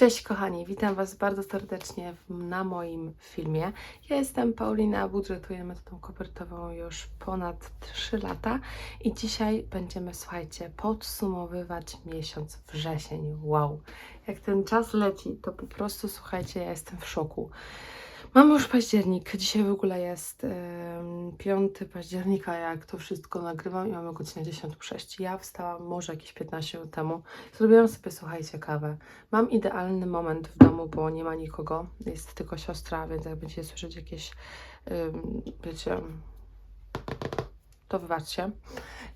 Cześć kochani, witam Was bardzo serdecznie na moim filmie. Ja jestem Paulina, budżetuję metodą kopertową już ponad 3 lata i dzisiaj będziemy, słuchajcie, podsumowywać miesiąc wrzesień. Wow, jak ten czas leci, to po prostu, słuchajcie, ja jestem w szoku. Mamy już październik, dzisiaj w ogóle jest em, 5 października, jak to wszystko nagrywam i mamy godzinę 10.06. Ja wstałam może jakieś 15 minut temu, zrobiłam sobie, słuchajcie, kawę. Mam idealny moment w domu, bo nie ma nikogo, jest tylko siostra, więc jak będziecie słyszeć jakieś, ym, wiecie, to wybaczcie.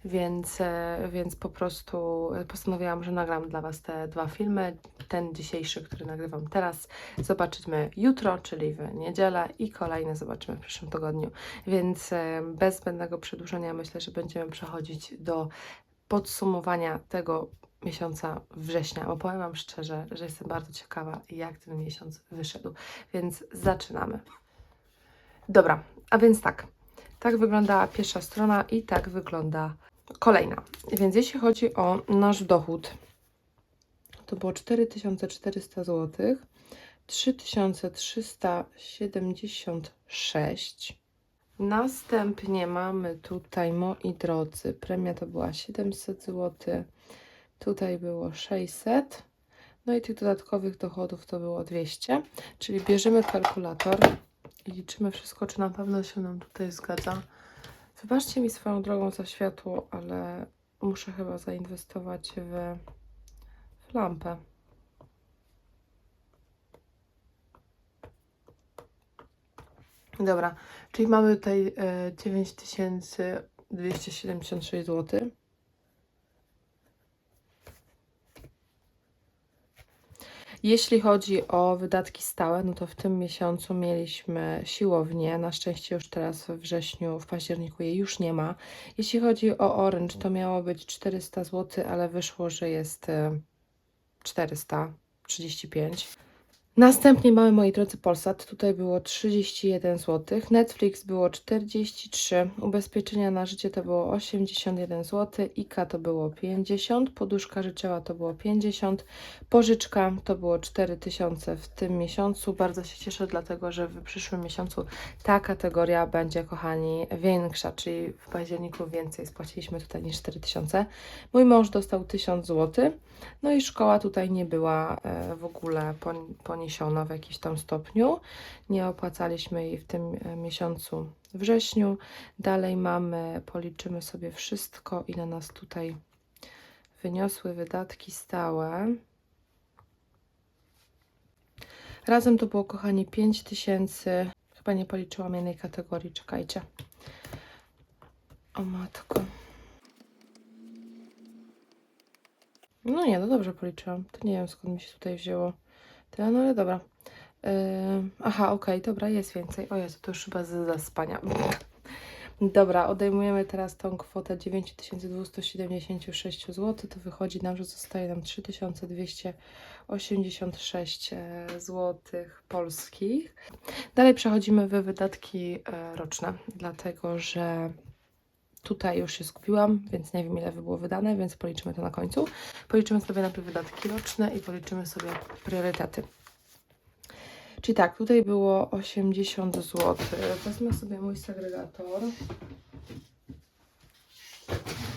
Więc, e, więc po prostu postanowiłam, że nagram dla Was te dwa filmy. Ten dzisiejszy, który nagrywam teraz, zobaczymy jutro, czyli w niedzielę i kolejny zobaczymy w przyszłym tygodniu. Więc e, bez zbędnego przedłużenia myślę, że będziemy przechodzić do podsumowania tego miesiąca września, bo powiem Wam szczerze, że jestem bardzo ciekawa, jak ten miesiąc wyszedł. Więc zaczynamy. Dobra, a więc tak. Tak wygląda pierwsza strona i tak wygląda kolejna. Więc jeśli chodzi o nasz dochód, to było 4400 zł, 3376. Następnie mamy tutaj, moi drodzy, premia to była 700 zł, tutaj było 600, no i tych dodatkowych dochodów to było 200, czyli bierzemy kalkulator liczymy wszystko, czy na pewno się nam tutaj zgadza. Wybaczcie mi swoją drogą za światło, ale muszę chyba zainwestować w, w lampę. Dobra, czyli mamy tutaj e, 9276 zł. Jeśli chodzi o wydatki stałe, no to w tym miesiącu mieliśmy siłownię. Na szczęście już teraz we wrześniu, w październiku jej już nie ma. Jeśli chodzi o Orange, to miało być 400 zł, ale wyszło, że jest e, 435. Następnie mamy, moi drodzy, Polsat. Tutaj było 31 zł. Netflix było 43. Ubezpieczenia na życie to było 81 zł. IKA to było 50. Poduszka życiowa to było 50. Pożyczka to było 4000 w tym miesiącu. Bardzo się cieszę, dlatego że w przyszłym miesiącu ta kategoria będzie, kochani, większa, czyli w październiku więcej spłaciliśmy tutaj niż 4000. Mój mąż dostał 1000 zł. No i szkoła tutaj nie była e, w ogóle pon- poniesiona w jakimś tam stopniu. Nie opłacaliśmy jej w tym e, miesiącu wrześniu. Dalej mamy, policzymy sobie wszystko, ile nas tutaj wyniosły wydatki stałe. Razem to było, kochani, 5000. Chyba nie policzyłam jednej kategorii, czekajcie. O matko. No nie, no dobrze policzyłam. To nie wiem skąd mi się tutaj wzięło tyle, no ale dobra. Yy, aha, okej, dobra, jest więcej. O Jezu, to już chyba z zaspania. Dobra, odejmujemy teraz tą kwotę 9276 zł. To wychodzi nam, że zostaje nam 3286 zł polskich. Dalej przechodzimy w wydatki e, roczne, dlatego że Tutaj już się skupiłam, więc nie wiem ile by było wydane, więc policzymy to na końcu. Policzymy sobie najpierw wydatki roczne i policzymy sobie priorytety. Czyli tak, tutaj było 80 zł. Wezmę sobie mój segregator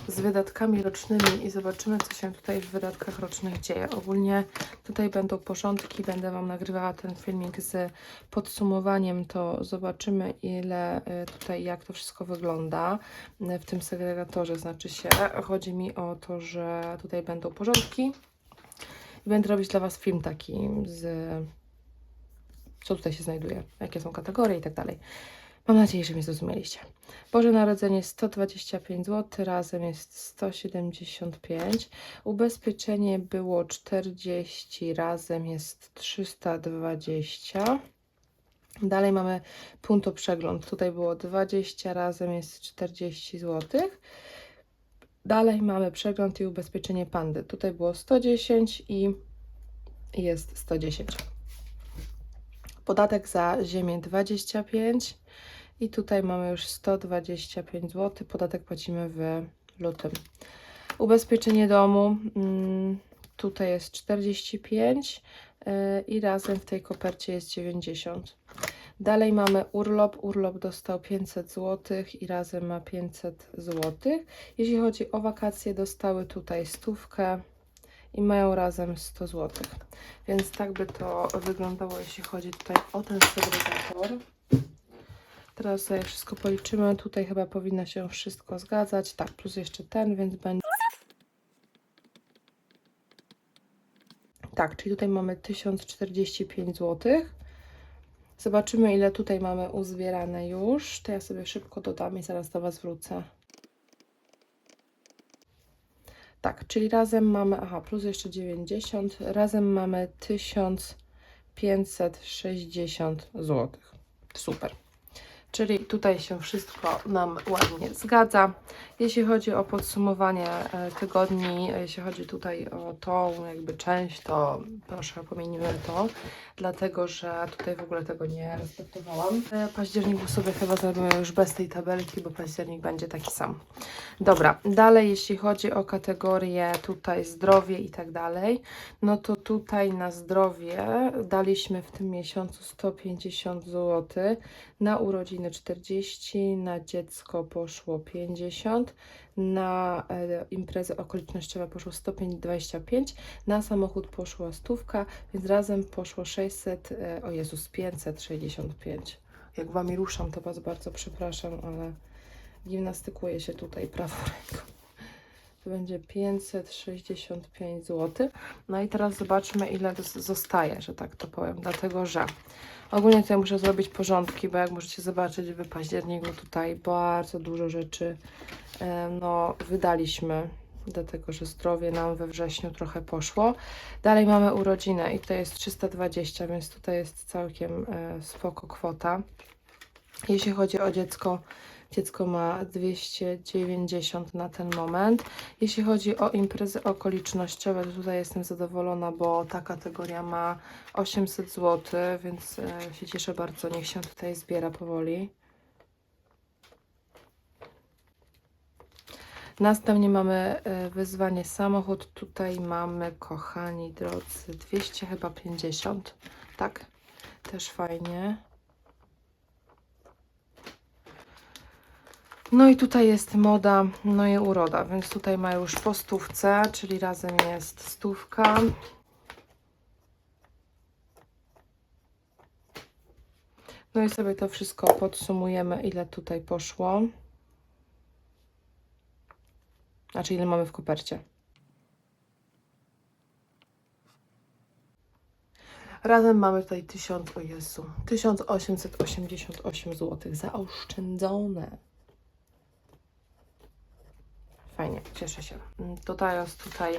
z wydatkami rocznymi i zobaczymy, co się tutaj w wydatkach rocznych dzieje. Ogólnie tutaj będą porządki, będę Wam nagrywała ten filmik z podsumowaniem, to zobaczymy, ile y, tutaj, jak to wszystko wygląda y, w tym segregatorze. Znaczy się, chodzi mi o to, że tutaj będą porządki i będę robić dla Was film taki z co tutaj się znajduje, jakie są kategorie i tak dalej. Mam nadzieję, że mnie zrozumieliście. Boże Narodzenie 125 zł, razem jest 175. Ubezpieczenie było 40, razem jest 320. Dalej mamy punto przegląd. Tutaj było 20, razem jest 40 zł. Dalej mamy przegląd i ubezpieczenie pandy. Tutaj było 110 i jest 110. Podatek za ziemię 25 i tutaj mamy już 125 zł. Podatek płacimy w lutym. Ubezpieczenie domu mm, tutaj jest 45, e, i razem w tej kopercie jest 90. Dalej mamy urlop. Urlop dostał 500 zł i razem ma 500 zł. Jeśli chodzi o wakacje, dostały tutaj stówkę i mają razem 100 zł. Więc tak by to wyglądało, jeśli chodzi tutaj o ten segregator. Teraz sobie wszystko policzymy. Tutaj chyba powinno się wszystko zgadzać. Tak, plus jeszcze ten, więc będzie. Tak, czyli tutaj mamy 1045 zł. Zobaczymy, ile tutaj mamy uzbierane już. To ja sobie szybko dodam i zaraz do Was wrócę. Tak, czyli razem mamy, aha, plus jeszcze 90, razem mamy 1560 zł. Super. Czyli tutaj się wszystko nam ładnie zgadza. Jeśli chodzi o podsumowanie e, tygodni, e, jeśli chodzi tutaj o tą jakby część, to proszę pominimy to, dlatego że tutaj w ogóle tego nie respektowałam. E, Październiku sobie chyba zrobimy już bez tej tabelki, bo październik będzie taki sam. Dobra, dalej jeśli chodzi o kategorię tutaj zdrowie i tak dalej, no to tutaj na zdrowie daliśmy w tym miesiącu 150 zł, na urodziny 40, na dziecko poszło 50, na e, imprezy okolicznościowe poszło 125, na samochód poszła stówka, więc razem poszło 600, e, o Jezus, 565. Jak Wami ruszam, to Was bardzo przepraszam, ale gimnastykuję się tutaj prawą ręką. To będzie 565 zł. No i teraz zobaczmy, ile zostaje, że tak to powiem, dlatego że ogólnie tutaj muszę zrobić porządki, bo jak możecie zobaczyć, w październiku tutaj bardzo dużo rzeczy e, no, wydaliśmy, dlatego że zdrowie nam we wrześniu trochę poszło. Dalej mamy urodzinę i to jest 320, więc tutaj jest całkiem e, spoko kwota. Jeśli chodzi o dziecko, dziecko ma 290 na ten moment. Jeśli chodzi o imprezy okolicznościowe, to tutaj jestem zadowolona, bo ta kategoria ma 800 zł, więc e, się cieszę bardzo. Niech się tutaj zbiera powoli. Następnie mamy e, wyzwanie samochód. Tutaj mamy, kochani drodzy, 200 chyba 50. Tak, też fajnie. No i tutaj jest moda, no i uroda, więc tutaj ma już po stówce, czyli razem jest stówka. No i sobie to wszystko podsumujemy, ile tutaj poszło. Znaczy, ile mamy w kopercie. Razem mamy tutaj 1000, o Jezu, 1888 zł zaoszczędzone. Fajnie, cieszę się. Mm, Tutaj jest tutaj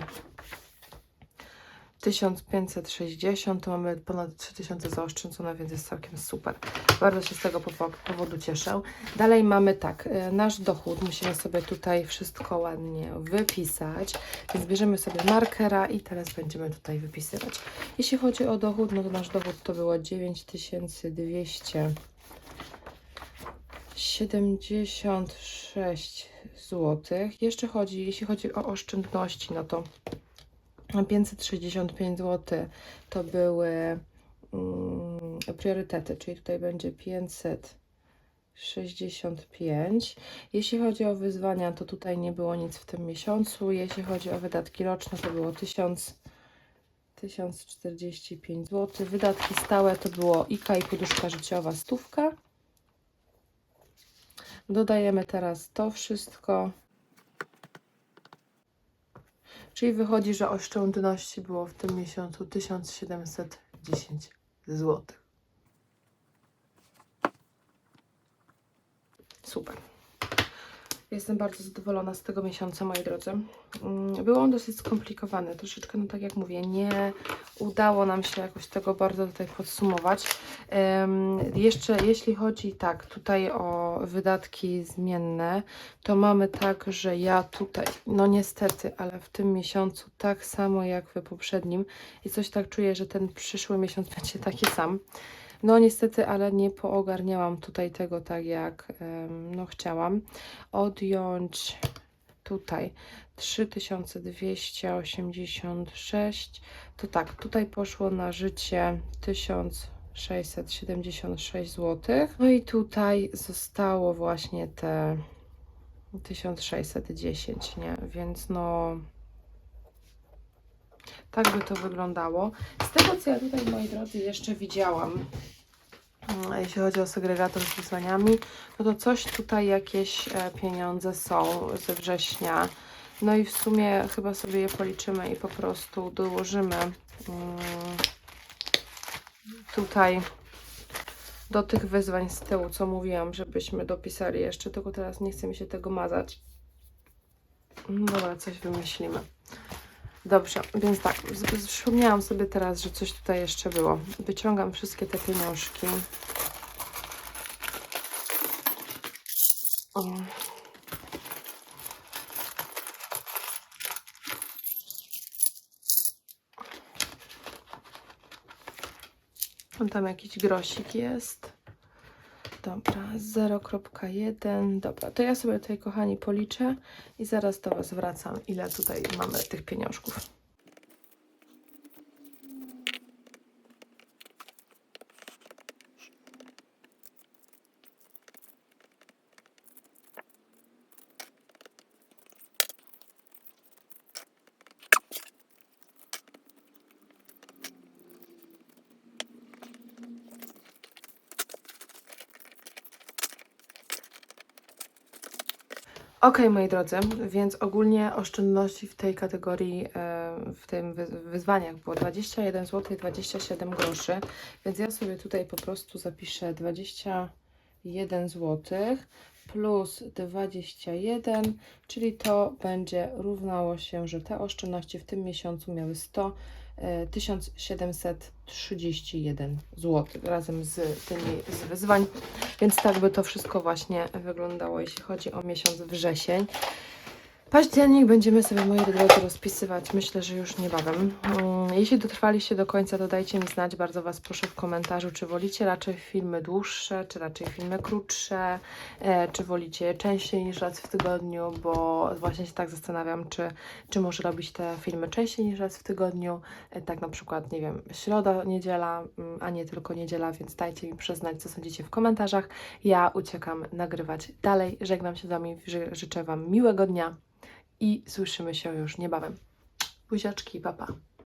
1560, to mamy ponad 3000 zaoszczędzone, więc jest całkiem super. Bardzo się z tego powo- powodu cieszę. Dalej mamy tak, y, nasz dochód, musimy sobie tutaj wszystko ładnie wypisać, więc bierzemy sobie markera i teraz będziemy tutaj wypisywać. Jeśli chodzi o dochód, no to nasz dochód to było 9200. 76 zł. Jeszcze chodzi, jeśli chodzi o oszczędności, no to 565 zł to były mm, priorytety, czyli tutaj będzie 565. Jeśli chodzi o wyzwania, to tutaj nie było nic w tym miesiącu. Jeśli chodzi o wydatki roczne, to było 1000 1045 zł. Wydatki stałe to było IKA i poduszka życiowa stówka. Dodajemy teraz to wszystko. Czyli wychodzi, że oszczędności było w tym miesiącu 1710 zł. Super. Jestem bardzo zadowolona z tego miesiąca, moi drodzy. Mm, Był on dosyć skomplikowany. Troszeczkę, no tak jak mówię, nie udało nam się jakoś tego bardzo tutaj podsumować. Jeszcze jeśli chodzi tak, tutaj o wydatki zmienne, to mamy tak, że ja tutaj, no niestety, ale w tym miesiącu tak samo jak w poprzednim i coś tak czuję, że ten przyszły miesiąc będzie taki sam. No niestety, ale nie poogarniałam tutaj tego tak jak no chciałam. Odjąć tutaj 3286, to tak, tutaj poszło na życie 1676 zł. No i tutaj zostało właśnie te 1610, nie? Więc no tak by to wyglądało. Z tego co ja tutaj, moi drodzy, jeszcze widziałam, mm, jeśli chodzi o segregator z wyzwaniami, no to coś tutaj jakieś e, pieniądze są ze września. No i w sumie chyba sobie je policzymy i po prostu dołożymy mm, tutaj do tych wyzwań z tyłu, co mówiłam, żebyśmy dopisali jeszcze, tylko teraz nie chce mi się tego mazać. No Dobra, coś wymyślimy. Dobrze, więc tak, przypomniałam sobie teraz, że coś tutaj jeszcze było. Wyciągam wszystkie te pieniążki. O. Tam jakiś grosik jest. Dobra, 0.1. Dobra, to ja sobie tutaj, kochani, policzę i zaraz do Was wracam, ile tutaj mamy tych pieniążków. Ok, moi drodzy, więc ogólnie oszczędności w tej kategorii, e, w tym wy- wyzwaniach było 21 zł i 27 groszy, więc ja sobie tutaj po prostu zapiszę 21 zł plus 21, czyli to będzie równało się, że te oszczędności w tym miesiącu miały 100, e, 1731 zł razem z tymi z wyzwań. Więc tak by to wszystko właśnie wyglądało, jeśli chodzi o miesiąc wrzesień. Październik będziemy sobie, moi drodzy, rozpisywać, myślę, że już niebawem. Jeśli dotrwaliście do końca, to dajcie mi znać, bardzo Was proszę w komentarzu, czy wolicie raczej filmy dłuższe, czy raczej filmy krótsze, e, czy wolicie częściej niż raz w tygodniu, bo właśnie się tak zastanawiam, czy, czy może robić te filmy częściej niż raz w tygodniu, e, tak na przykład, nie wiem, środa, niedziela, mm, a nie tylko niedziela, więc dajcie mi przyznać, co sądzicie w komentarzach. Ja uciekam nagrywać dalej, żegnam się z Wami, ży- życzę Wam miłego dnia i słyszymy się już niebawem. Buziaczki, papa. Pa.